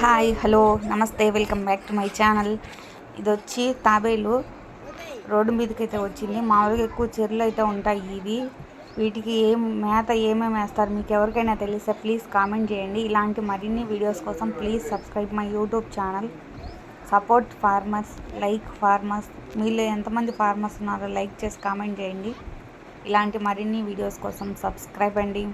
Hi hello నమస్తే welcome back to my channel. ఇది వచ్చి తాబేలు రోడ్డు మీదకి అయితే వచ్చింది. మామూలుగా ఎక్కువ చెర్లు అయితే ఉంటాయి ఇవి. వీటికి ఏం మేత ఏమేమి వేస్తారు మీకు ఎవరికైనా తెలిస్తే ప్లీజ్ కామెంట్ చేయండి. ఇలాంటి మరిన్ని వీడియోస్ కోసం please subscribe my YouTube channel. Support farmers like farmers మీలో ఎంతమంది ఫార్మర్స్ ఉన్నారో లైక్ చేసి కామెంట్ చేయండి. ఇలాంటి మరిన్ని వీడియోస్ కోసం సబ్స్క్రైబ్ అండి.